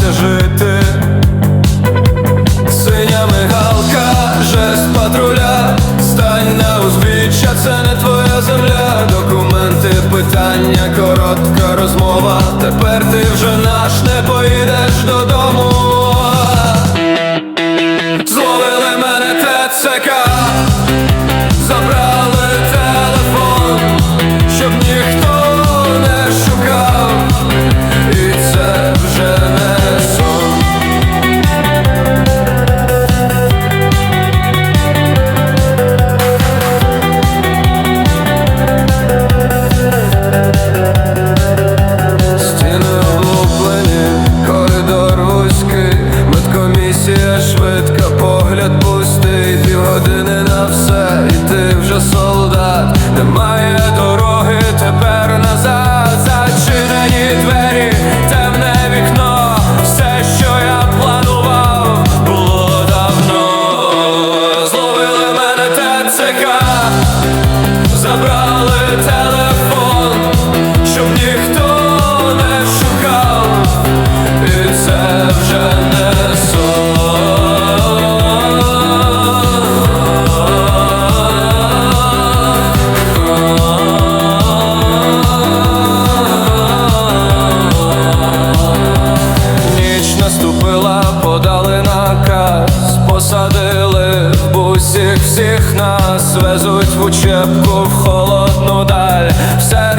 навчився жити, синя мигалка, жест патруля, стань на узбіччя, це не твоя земля, документи, питання, коротка розмова. Тепер ти вже наш не поїдеш додому. місія швидка, погляд пустий, півгодини на все, і ти вже солдат, немає. посадили в бусі всіх нас, везуть в учебку в холодну даль. Все